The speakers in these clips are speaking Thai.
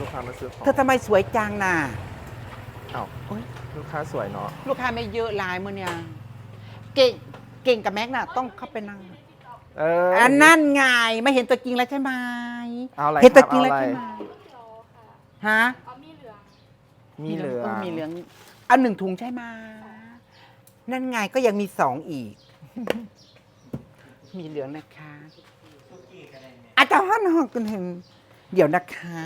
ลูกค้ามาซื้อของเธอทำไมสวยจังน่ะอ้าวโอ๊ย ลูกค้าสวยเนาะลูกค้าไม่เยอะหลายมื่อเนี่ยเก่งเก่งกับแม็กน่ะ ต้องเข้าไปนั่งเอออันนั่นไงไม่เห็นตัวจริงแล้วใช่ไหมเอาอะไรเห็นตัวครับจริงแล้วเอาอะไรใช่ไหมฮะ มีเหลืองมีเหลืองเอาหนึ่งถุงใช่ไหมนั่นไงก็ยังมีสองอีก มีเหลืองนะคะอาจารย์ฮันฮอกกันเห็น เดี๋ยวนะคะ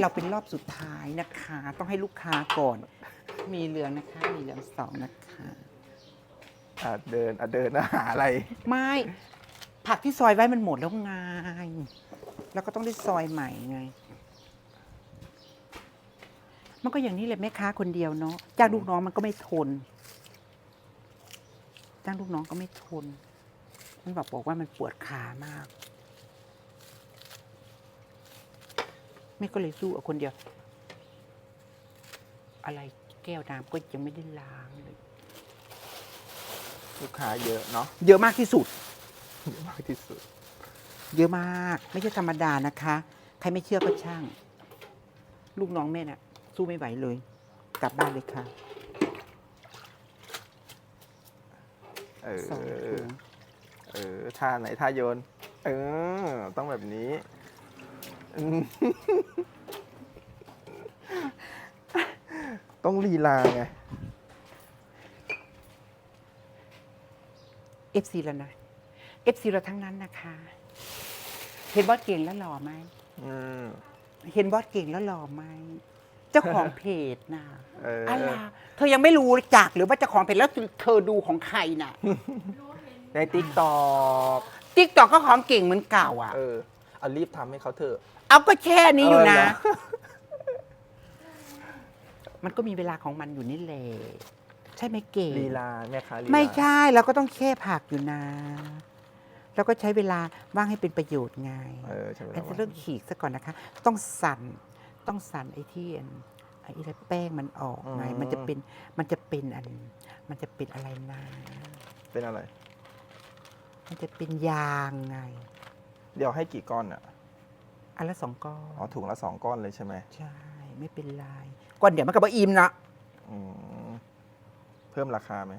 เราเป็นรอบสุดท้ายนะคะ ต้องให้ลูกค้าก่อน มีเหลืองนะคะ มีเหลืองสองนะคะ อะเดินอะเดินอะหาอะไร ไม่ผักที่ซอยไว้มันหมดแล้วไงแล้วก็ต้องได้ซอยใหม่ไง มันก็อย่างนี้แหละแม่ค้าคนเดียวเนาะจ้างลูกน้องมันก็ไม่ทนจ้างลูกน้องก็ไม่ทน มันบอกบอกว่ามันปวดขามาก แม่ก็เลยสู้เอาคนเดียว อะไรแก้วน้ำก็ยังไม่ได้ล้างเลย ลูกค้าเยอะเนาะเยอะมากที่สุด เยอะมากที่สุด เยอะมาก ไม่ใช่ธรรมดานะคะ ใครไม่เชื่อก็ช่าง ลูกน้องแม่น่ะ สู้ไม่ไหวเลย กลับบ้านเลยค่ะเออสองถุง เออท่าไหนท่าโยน เออ ต้องแบบนี้อืม ต้องลีลาไงเอฟซีแล้วนะเอฟซีเราทั้งนั้นนะคะ เห็นบอสเก่งแล้วหล่อไหม อืม เห็นบอสเก่งแล้วหล่อไหม เจ้าของเพจน่ะเออ อะไรเธอยังไม่รู้จักหรือว่าเจ้าของเพจแล้วเธอดูของใครน่ะ ในติ๊กตอก ติ๊กตอกก็ของเก่งเหมือนเก่าอะ เออเอารีบทำให้เขาเถอะ เอาก็แค่นี้อยู่นะ เออเหรอ มันก็มีเวลาของมันอยู่นี่แหละใช่ไหมเก่งลีลาแม่ค้าลีลาไม่ใช่เราก็ต้องแค่ผักอยู่นะแล้วก็ใช้เวลาว่างให้เป็นประโยชน์ไงเออใช่ไหมอันจะเริ่มขีดซะก่อนนะคะ ต้องสั่นต้องสั่นไอ้ที่อันไอ้อะไรแป้งมันออกไงมันจะเป็นมันจะเป็นอัน มันจะเป็นอะไรนะเป็นอะไร มันจะเป็นยางไง เดี๋ยวให้กี่ก้อนอะ อันละสองก้ออ๋อนถุงละสองก้อนเลยใช่ไหมใช่ ไม่เป็นไรก่อนเดี๋ยวมันกับว่าอิ่มนะอืมเพิ่มราคาไหม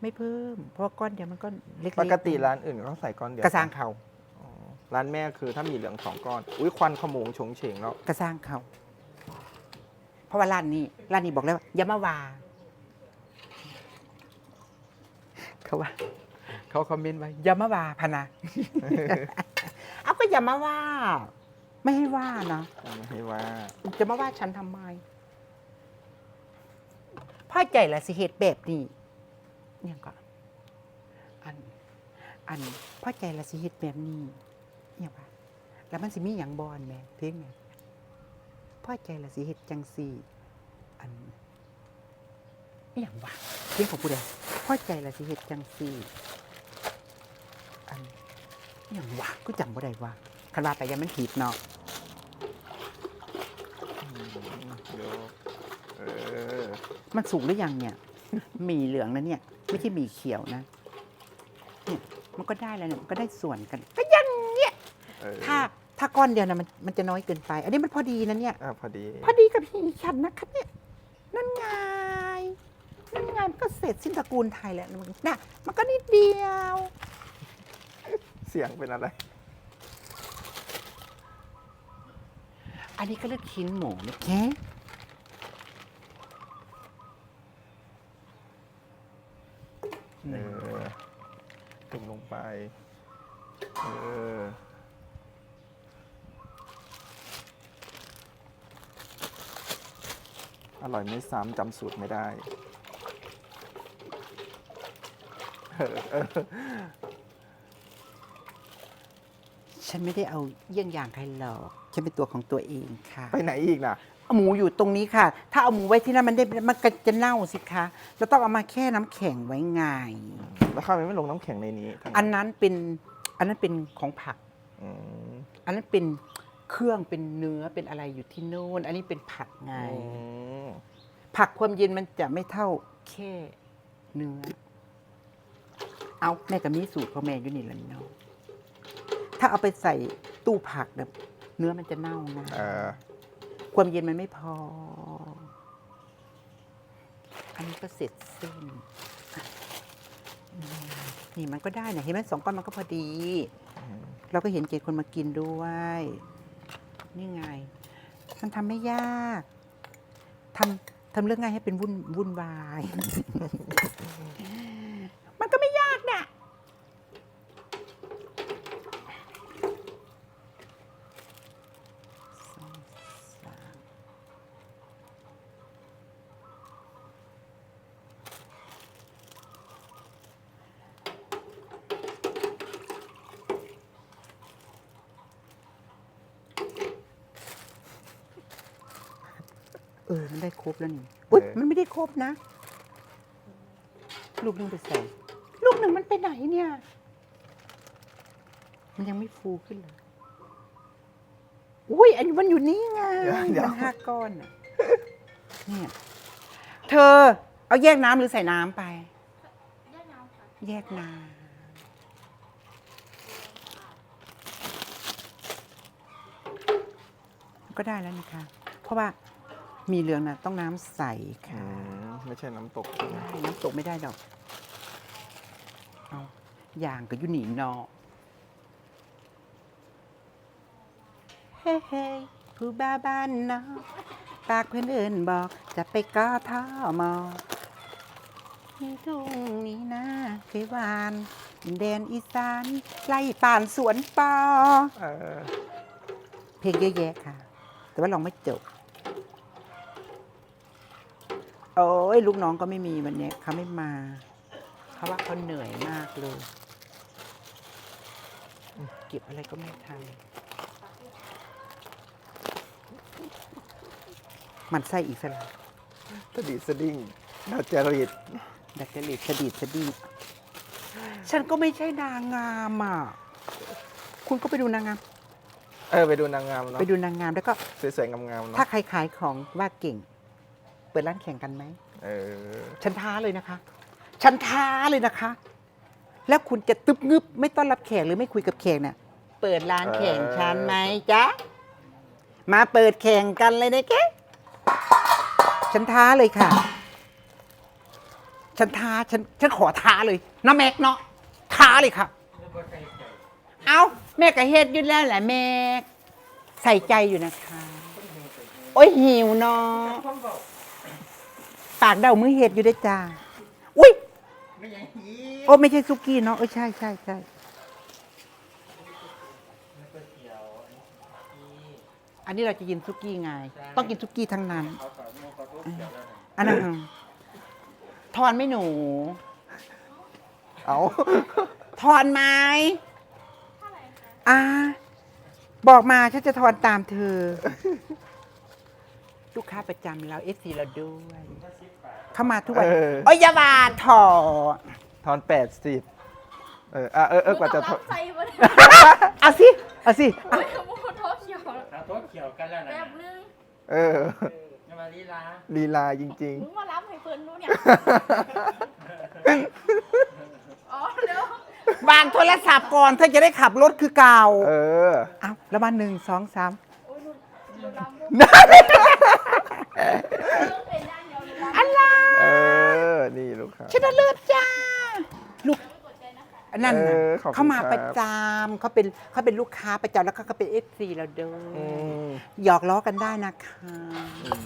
ไม่เพิ่ม เพราะว่าก้อนเดียวมันก็เล็กๆปกติร้านอื่นเขาใส่ก้อนเดียวกระซางเขาอ๋อร้านแม่คือถ้ามีเหลืองสองก้อน อุ้ยควันขโมงชงเฉงแล้วกระซางเขาเพราะว่าร้านนี้ร้านนี้บอกแล้วว่าอย่ามาวาเขาว่าเขาคอมเมนต์ไว้อย่ามาวาพะนะ เอาก็อย่ามาว่า ไม่ให้ว่านะไม่ให้ว่า จะมาว่าฉันทำไมพ่อใจละสิเหตุแบบนี้เนี่ยก็อัน อันพ่อใจละสิเหตุแบบนี้เนี่ยว่าแล้วมันสิมีอย่างบอนแหม่เพลงไหมพ่อใจละสิเหตุจังสี่ อันอหย่างวะเพลงของผู้ใดพ่อใจละสิเหตุจังสี่ อันอหย่างวะก็จำบ่ได้ว่า คันว่าแต่ยังมันผิดเนาะเดี๋ยวเออมันสุกหรือยังเนี่ยหมี่เหลืองนะเนี่ย ไม่ใช่หมี่เขียวนะ เนี่ย มันก็ได้แล้วเนี่ยมันก็ได้ส่วนกัน ก็ยังเนี่ย เออถ้าถ้าก้อนเดียวนะมันมันจะน้อยเกินไป อันนี้มันพอดีนะเนี่ย อะพอดี พอดีกับหีฉันนะคะเนี่ย นั่นไง นั่นไงมันก็เสร็จสิ้นตระกูลไทยแล้วนะน่ะมันก็นิดเดียว เสียงเป็นอะไร อันนี้ก็เลือกชิ้นหมูนะแค่เออจุ่มลงไป เออ อร่อยไม่ซ้ำจำสูตรไม่ได้เออเออฉันไม่ได้เอาเยี่ยงอย่างใครหรอก ฉันเป็นตัวของตัวเองค่ะไปไหนอีกน่ะ เอาหมูอยู่ตรงนี้ค่ะ ถ้าเอาหมูไว้ที่นั่นมันได้มันก็จะเน่าสิคะเราต้องเอามาแค่น้ำแข็งไว้ไงแล้วข้าวไม่ลงน้ำแข็งในนี้ทั้งอันนั้นเป็นอันนั้นเป็นของผัก อืมอันนั้นเป็นเครื่องเป็นเนื้อเป็นอะไรอยู่ที่โน่น อันนี้เป็นผักไง อืมผักความเย็นมันจะไม่เท่าแค่เนื้อ เอาแม่กับมีสูตรของแม่อยู่นี่แหละเนาะถ้าเอาไปใส่ตู้ผักแบบ เนื้อมันจะเน่านะเออความเย็นมันไม่พอ อันนี้ก็เสร็จสิ้นอะอืมนี่มันก็ได้นะเห็นไหมสองก้อนมันก็พอดี เราก็เห็นเกณฑ์คนมากินด้วย นี่ไง มันทำไม่ยากทำทำเรื่องง่ายให้เป็นวุ่นวุ่นวาย มันก็ไม่ยากนะสองสาม เออ มันได้ครบแล้วนี่อุ๊ยเออมันไม่ได้ครบนะ ลูกหนึงไปใส่ลูกหนึ่งมันไปไหนเนี่ย มันยังไม่ฟูขึ้นเลยอุ้ยอันนี้มันอยู่นี่ไงเดี๋ยวมันห้าก้อนอะเนี่ยเธอ เอาแยกน้ำหรือใส่น้ำไปได้น้ำค่ะแยกน้ำก็ได้แล้วนะคะ เพราะว่า มีเหลืองนะต้องน้ำใสอืค่ะมไม่ใช่น้ำตกใช่ไหมได้น้ำตกไม่ได้ดอกเอาอย่างก็อยู่หนีเนอเฮ้เฮ้ผู้บ้าบ้านเนาะปากเพื่อนเอินบอกจะไปก้อท่อหมอนี่ทุ่งนี้นะเคยหวานดินแดนอีสานไล่ป่านสวนปอ เออเพลงเยอะแยะค่ะ แต่ว่าลองไม่จบ โอ้ยลูกน้องก็ไม่มีวันเนี้ยเขาไม่มาเพราะว่าเขาเหนื่อยมากเลยเก็บอะไรก็ไม่ทันมันไส้อีกสละสดิดสดิ้งดัดจริตดัดจริตสดีดสดีฉันก็ไม่ใช่นางงามอะคุณก็ไปดูนางงาม เออไปดูนางงามเนาะไปดูนางงามแล้วก็สวยๆงามๆเนาะถ้าใครขายของว่าเก่งเปิดร้านแข่งกันไหมเออฉันท้าเลยนะคะ ฉันท้าเลยนะคะ แล้วคุณจะตึบงึบไม่ต้อนรับแขกหรือไม่คุยกับแขกเนี่ยเปิดร้านแข่งฉันไหมจ๊ะมาเปิดแข่งกันเลยนะแกฉันท้าเลยค่ะ ฉันท้าฉันฉันขอท้าเลยนะแม็กเนาะท้าเลยค่ะ เอาแม่ก็เฮ็ดอยู่แล้วแหละแม่ใส่ใจอยู่นะคะ โอ้ยหิวเนาะ ปากเดามือเห็ดอยู่ได้วยจ้า อุ้ยโอ้ไม่ใช่ซุกี้เนาะเออใช่ใช่ใช่อันนี้เราจะกินซุกี้ไง ต้องกินซุกี้ทั้งนั้น อันนั้นอืมทอนไหม่หนู เอาทอนไหมเท่าไหร่คะอ่าบอกมาฉันจะทอนตามเธอ ลูกค้าประจำเราเอฟซีเราด้วย เข้ามาทุกวันเออ โอ้ยอยาบาถอทอนแปดสิบเอออะเออเออกว่าจะททอนใจมาเลยเอาสิเอาสิโอ้ยขโมยโทษเขียวถ้าโต๊ะเขียวกันแล้วนะแบบนึงเออ จะมาลีลาลีลาจริง มึงมารับให้เพิ่นดูเนี่ย อ๋อเดี๋ยววางโทรศัพท์ก่อนเธอจะได้ขับรถคือเก่าๆ เออ เอาแล้วมาหนึ่งสองสามโอ้ยนุ่นนุ่นรับลูกเรื่องเป็นด้านเดียวเลยรับ อะไร เออ นี่ลูกค้า ชนะเลิศจ้า ลูก กด ใจนะคะนั่นเอน่ะอขอบคุณเขามาครับประจำเขาเป็นเขาเป็นลูกค้าประจำแล้วก็เขาเป็นเอฟซีเราด้วอืยม หยอกล้อกันได้นะคะ อืม